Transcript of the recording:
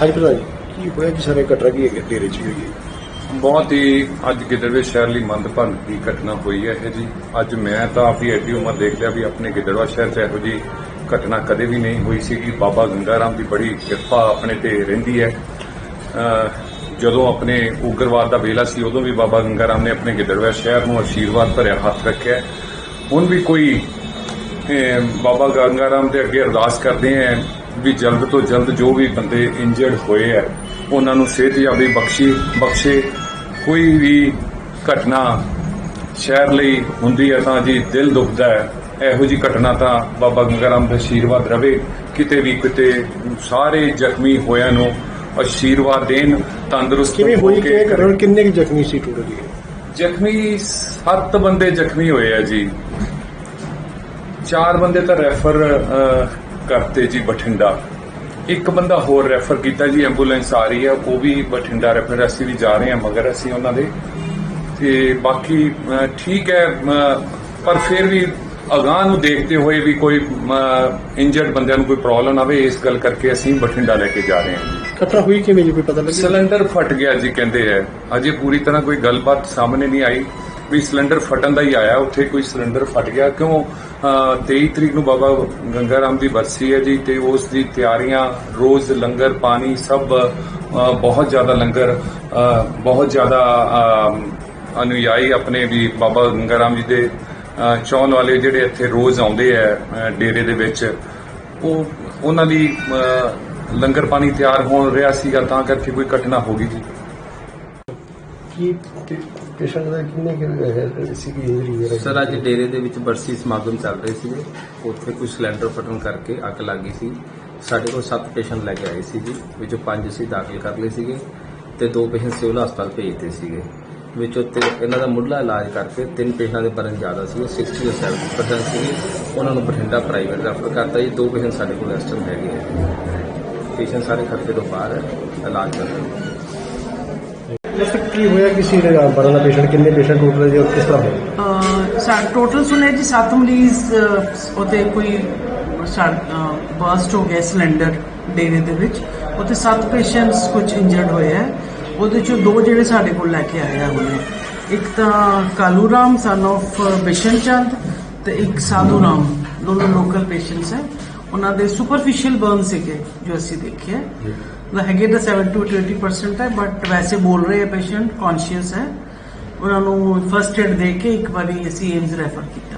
ਹਾਂਜੀ ਪ੍ਰਧਾਨ ਜੀ। ਕੀ ਹੋਇਆ ਕਿ ਸਾਰੇ ਘਟਨਾ ਕੀ ਹੈ ਡੇਰੇ ਚ ਹੋਈ ਹੈ ਬਹੁਤ ਹੀ ਅੱਜ ਗਿੱਦੜਵੇ ਸ਼ਹਿਰ ਲਈ ਮੰਦਭਾਗੀ ਦੀ ਘਟਨਾ ਹੋਈ ਹੈ ਇਹ ਜੀ। ਅੱਜ ਮੈਂ ਤਾਂ ਆਪਣੀ ਐਡੀ ਉਮਰ ਦੇਖ ਲਿਆ ਵੀ ਆਪਣੇ ਗਿੱਦੜਵਾ ਸ਼ਹਿਰ 'ਚ ਇਹੋ ਜੀ ਘਟਨਾ ਕਦੇ ਵੀ ਨਹੀਂ ਹੋਈ ਸੀ ਕਿ ਬਾਬਾ ਗੰਗਾ ਰਾਮ ਦੀ ਬੜੀ ਕਿਰਪਾ ਆਪਣੇ ਤੇ ਰਹਿੰਦੀ ਹੈ। ਅਹ ਜਦੋਂ ਆਪਣੇ ਉਗਰਵਾਦ ਦਾ ਵੇਲਾ ਸੀ ਉਦੋਂ ਵੀ ਬਾਬਾ ਗੰਗਾ ਰਾਮ ਨੇ ਆਪਣੇ ਗਿੱਦੜਵਾ ਸ਼ਹਿਰ ਨੂੰ ਆਸ਼ੀਰਵਾਦ ਭਰਿਆ ਹੱਥ ਰੱਖਿਆ। ਹੁਣ ਵੀ ਕੋਈ ਅਹ ਬਾਬਾ ਗੰਗਾ ਰਾਮ ਦੇ ਅੱਗੇ ਅਰਦਾਸ ਕਰਦੇ ਹਾਂ ਵੀ ਜਲਦ ਤੋਂ ਜਲਦ ਜੋ ਵੀ ਬੰਦੇ ਇੰਜਰਡ ਹੋਏ ਹੈ ਉਹਨਾਂ ਨੂੰ ਸਿਹਤਯਾਬੀ ਬਖਸ਼ੀ ਬਖਸ਼ੇ ਕੋਈ ਵੀ ਘਟਨਾ ਸ਼ਹਿਰ ਲਈ ਹੁੰਦੀ ਹੈ ਤਾਂ ਜੀ ਦਿਲ ਦੁਖਦਾ ਹੈ। ਇਹੋ ਜੀ ਘਟਨਾ ਤਾਂ ਬਾਬਾ ਗੰਗਾ ਰਾਮ ਦਾ ਆਸ਼ੀਰਵਾਦ ਰਵੇ। ਕਿਤੇ ਵੀ ਕਿਤੇ ਸਾਰੇ ਜ਼ਖਮੀ ਹੋਇਆਂ ਨੂੰ ਆਸ਼ੀਰਵਾਦ ਦੇਣ ਤੰਦਰੁਸਤ ਕਿਵੇਂ ਹੋਈ ਕੇ ਕਿ ਘਟਨਾ? ਕਿੰਨੇ ਕੁ ਜ਼ਖਮੀ ਸੀ ਟੋਟਲ ਜ਼ਖਮੀ ਸੱਤ ਬੰਦੇ ਜ਼ਖਮੀ ਹੋਏ ਆ ਜੀ। ਚਾਰ ਬੰਦੇ ਤਾਂ ਰੈਫਰ ਕਰਤੇ ਜੀ ਬਠਿੰਡਾ। ਇੱਕ ਬੰਦਾ ਹੋਰ ਰੈਫਰ ਕੀਤਾ ਜੀ ਐਂਬੂਲੈਂਸ ਆ ਰਹੀ ਹੈ ਉਹ ਵੀ ਬਠਿੰਡਾ ਰੈਫਰ ਅਸੀਂ ਵੀ ਜਾ ਰਹੇ ਹਾਂ ਮਗਰ ਅਸੀਂ ਉਹਨਾਂ ਦੇ। ਤੇ ਬਾਕੀ ਠੀਕ ਹੈ ਪਰ ਫਿਰ ਵੀ ਅਗਾਂਹ ਨੂੰ ਦੇਖਦੇ ਹੋਏ ਵੀ ਕੋਈ ਇੰਜਰਡ ਬੰਦਿਆਂ ਨੂੰ ਕੋਈ ਪ੍ਰੋਬਲਮ ਆਵੇ ਇਸ ਗੱਲ ਕਰਕੇ ਅਸੀਂ ਬਠਿੰਡਾ ਲੈ ਕੇ ਜਾ ਰਹੇ ਹਾਂ ਘਟਨਾ ਹੋਈ ਕਿਵੇਂ ਜੀ? ਕੋਈ ਪਤਾ ਲੱਗਿਆ ਸਿਲੰਡਰ ਫਟ ਗਿਆ ਜੀ ਕਹਿੰਦੇ ਹੈ। ਅਜੇ ਪੂਰੀ ਤਰ੍ਹਾਂ ਕੋਈ ਗੱਲਬਾਤ ਸਾਹਮਣੇ ਨਹੀਂ ਆਈ। ਵੀ ਸਿਲੰਡਰ ਫਟਣ ਦਾ ਹੀ ਆਇਆ ਉੱਥੇ ਕੋਈ ਸਿਲੰਡਰ ਫਟ ਗਿਆ। ਕਿਉਂ? ਅਹ, 23 ਤਰੀਕ ਨੂੰ ਬਾਬਾ ਗੰਗਾ ਰਾਮ ਦੀ ਬਰਸੀ ਹੈ ਜੀ ਤੇ ਉਸ ਦੀ ਤਿਆਰੀਆਂ ਰੋਜ਼ ਲੰਗਰ ਪਾਣੀ ਸਭ ਬਹੁਤ ਜ਼ਿਆਦਾ ਲੰਗਰ ਬਹੁਤ ਜ਼ਿਆਦਾ ਅਨੁਯਾਈ ਆਪਣੇ ਵੀ ਬਾਬਾ ਗੰਗਾ ਰਾਮ ਜੀ ਦੇ ਅਹ, ਵਾਲੇ ਜਿਹੜੇ ਇੱਥੇ ਰੋਜ਼ ਆਉਂਦੇ ਆ ਡੇਰੇ ਦੇ ਵਿੱਚ ਉਹ ਉਹਨਾਂ ਦੀ ਲੰਗਰ ਪਾਣੀ ਤਿਆਰ ਹੋਣ ਰਿਹਾ ਸੀਗਾ ਤਾਂ ਕਰਕੇ ਕੋਈ ਘਟਨਾ ਹੋ ਗਈ ਜੀ। ਕੀ ਪੇਸ਼ੈਂਟ ਦਾ ਕਿੰਨੇ ਕਿ ਸੀ ਇੰਜਰੀ ਵਗੈਰਾ? ਸਰ, ਅੱਜ ਡੇਰੇ ਦੇ ਵਿੱਚ ਬਰਸੀ ਸਮਾਗਮ ਚੱਲ ਰਹੇ ਸੀਗੇ। ਉੱਥੇ ਕੁਝ ਸਿਲੰਡਰ ਫਟਣ ਕਰਕੇ ਅੱਗ ਲੱਗ ਗਈ ਸੀ। ਸਾਡੇ ਕੋਲ 7 ਪੇਸ਼ੈਂਟ ਲੈ ਕੇ ਆਏ ਸੀ ਜੀ, ਵਿੱਚੋਂ 5 ਅਸੀਂ ਦਾਖਲ ਕਰ ਲਏ ਸੀਗੇ ਤੇ ਦੋ ਪੇਸ਼ੈਂਟ ਸਿਵਲ ਹਸਪਤਾਲ ਭੇਜਤੇ ਸੀਗੇ। ਵਿੱਚੋਂ ਤੇ ਇਹਨਾਂ ਦਾ ਮੁੱਢਲਾ ਇਲਾਜ ਕਰਕੇ ਤਿੰਨ ਪੇਸ਼ੈਂਟਾਂ ਦੇ ਬਰਨ ਜ਼ਿਆਦਾ ਸੀ 60 ਤੋਂ 70% ਸੀਗੇ। ਉਹਨਾਂ ਨੂੰ ਬਠਿੰਡਾ ਪ੍ਰਾਈਵੇਟ ਰੈਫਰ ਕਰਤਾ ਜੀ। ਦੋ ਪੇਸ਼ੈਂਟ ਸਾਡੇ ਕੋਲ ਇਸ ਟਾਈਮ ਹੈਗੇ ਆ ਪੇਸ਼ੈਂਟ ਸਾਰੇ ਖਰਚੇ ਤੋਂ ਬਾਹਰ ਹੈ, ਇਲਾਜ ਕਰ ਰਹੇ ਨੇ। ਜਿਸ ਕੀ ਹੋਇਆ ਕਿਸੇ ਦੇ ਬਰਨ ਦਾ ਪੇਸ਼ੈਂਟ ਕਿੰਨੇ ਪੇਸ਼ੈਂਟ ਟੋਟਲ ਜੀ ਔਰ ਕਿਸ ਤਰ੍ਹਾਂ ਹੋਇਆ? ਸਾ ਟੋਟਲ ਸੁਣਿਆ ਜੀ 7 ਮਰੀਜ਼ ਅਹ, ਉਹਦੇ ਕੋਈ ਬਰਸਟ ਹੋ ਗਿਆ ਸਿਲੰਡਰ ਡੇਰੇ ਦੇ ਵਿੱਚ। ਉਹਦੇ 7 ਪੇਸ਼ੈਂਟਸ ਕੁਝ ਇੰਜਰਡ ਹੋਏ ਹੈ। ਉਹਦੇ ਚੋਂ ਦੋ ਜਿਹੜੇ ਸਾਡੇ ਕੋਲ ਲੈ ਕੇ ਆਏ ਆ ਹੁਣੇ। ਇੱਕ ਤਾਂ ਕਾਲੂ ਰਾਮ ਸਨ of ਬਿਸ਼ਨ ਚੰਦ ਤੇ ਇੱਕ ਸਾਧੂ ਰਾਮ। ਦੋਨੋਂ ਲੋਕਲ ਪੇਸ਼ੈਂਟਸ ਹੈ। ਉਹਨਾਂ ਦੇ ਸੁਪਰਫੀਸ਼ੀਅਲ ਬਰਨ ਸੀਗੇ ਜੋ ਅਸੀਂ ਦੇਖਿਆ ਹੈਗੇ ਤਾਂ 7 ਟੂ 20% ਹੈ ਬਟ ਵੈਸੇ ਬੋਲ ਰਹੇ ਹੈ ਪੇਸ਼ੈਂਟ ਕੌਨਸ਼ੀਅਸ ਹੈ। ਉਹਨਾਂ ਨੂੰ ਫਰਸਟ ਏਡ ਦੇ ਕੇ ਇੱਕ ਵਾਰੀ ਅਸੀਂ ਏਮਸ ਰੈਫਰ ਕੀਤਾ।